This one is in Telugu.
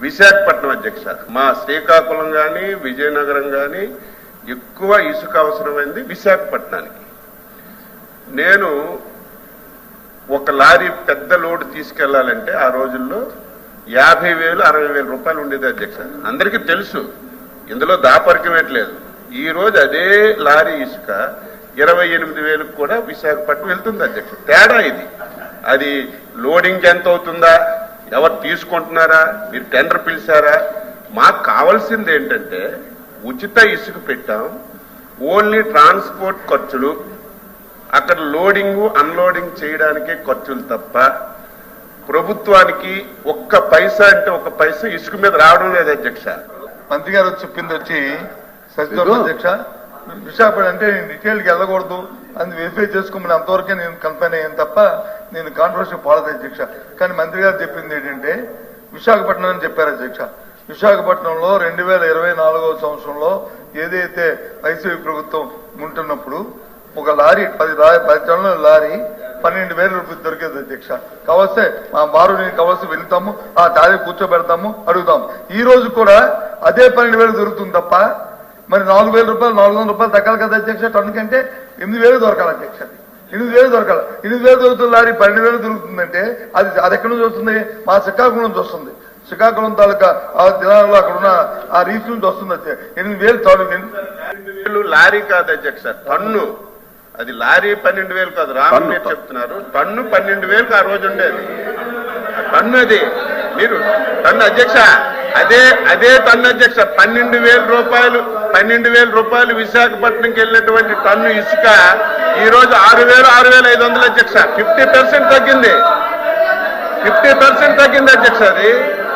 విశాఖపట్నం అధ్యక్ష మా శ్రీకాకుళం గాని విజయనగరం గాని ఎక్కువ ఇసుక అవసరమైంది విశాఖపట్నానికి. నేను ఒక లారీ పెద్ద లోడ్ తీసుకెళ్ళాలంటే ఆ రోజుల్లో యాభై వేలు అరవై వేల రూపాయలు ఉండేది అధ్యక్ష అందరికీ తెలుసు. ఇందులో దాపరికమేట్లేదు ఈ రోజు అదే లారీ ఇసుక ఇరవై ఎనిమిది వేలకు కూడా విశాఖపట్నం వెళ్తుంది అధ్యక్ష తేడా ఇది. అది లోడింగ్ ఎంత అవుతుందా? ఎవరు తీసుకుంటున్నారా? మీరు టెండర్ పిలిచారా? మాకు కావాల్సింది ఏంటంటే ఉచిత ఇసుక పెట్టాం. ఓన్లీ ట్రాన్స్పోర్ట్ ఖర్చులు అక్కడ లోడింగ్ అన్లోడింగ్ చేయడానికే ఖర్చులు తప్ప ప్రభుత్వానికి ఒక్క పైసా అంటే ఒక పైసా ఇసుక మీద రావడం లేదు అధ్యక్ష. మంత్రి గారు చెప్పింది వచ్చి సచివ అధ్యక్ష విశాఖపట్నం అంటే నేను డీటెయిల్కి వెళ్ళకూడదు అని వెరిఫై చేసుకోమని అంతవరకే నేను కన్ఫైన్ అయ్యాను తప్ప నేను కాన్ఫరెన్స్ పాలత అధ్యక్ష. కానీ మంత్రి గారు చెప్పింది ఏంటంటే విశాఖపట్నం అని చెప్పారు అధ్యక్ష. విశాఖపట్నంలో రెండు వేల ఇరవై నాలుగవ సంవత్సరంలో ఏదైతే వైసీపీ ప్రభుత్వం ఉంటున్నప్పుడు ఒక లారీ పది లారీ పది టన్నుల లారీ పన్నెండు వేల రూపాయలు దొరికేది అధ్యక్ష. కావస్తే మా వారు నేను కావస్తే వెళ్తాము ఆ దారి కూర్చోబెడతాము అడుగుతాము. ఈ రోజు కూడా అదే పన్నెండు వేలు దొరుకుతుంది తప్ప మరి నాలుగు వేల రూపాయలు నాలుగు వందల రూపాయలు తగ్గాలి కదా అధ్యక్ష? టన్ను కంటే ఎనిమిది వేలు దొరకాలి అధ్యక్ష ఎనిమిది వేలు దొరకాలి. ఎనిమిది వేలు దొరుకుతుంది లారీ పన్నెండు వేలు దొరుకుతుందంటే అది అది ఎక్కడి నుంచి వస్తుంది? మా శ్రీకాకుళం నుంచి వస్తుంది. శ్రీకాకుళం తాలూకా ఆ జిల్లాలో అక్కడ ఉన్న ఆ రీచ్ నుంచి వస్తుంది. ఎనిమిది వేలు తాలూ వేలు లారీ కాదు అధ్యక్ష టన్ను. అది లారీ పన్నెండు వేలు కాదు. రామ్ మీరు చెప్తున్నారు. టన్ను పన్నెండు వేలకు ఆ రోజు ఉండేది. టన్ను అది. మీరు టన్ను అధ్యక్ష. అదే అదే టన్ను అధ్యక్ష పన్నెండు వేల రూపాయలు పన్నెండు వేల రూపాయలు విశాఖపట్నంకి వెళ్ళినటువంటి టన్ను ఇసుక ఈ రోజు ఆరు వేలు ఆరు వేల ఐదు వందలు అధ్యక్ష. ఫిఫ్టీ పర్సెంట్ తగ్గింది. ఫిఫ్టీ పర్సెంట్ తగ్గింది అధ్యక్ష అది.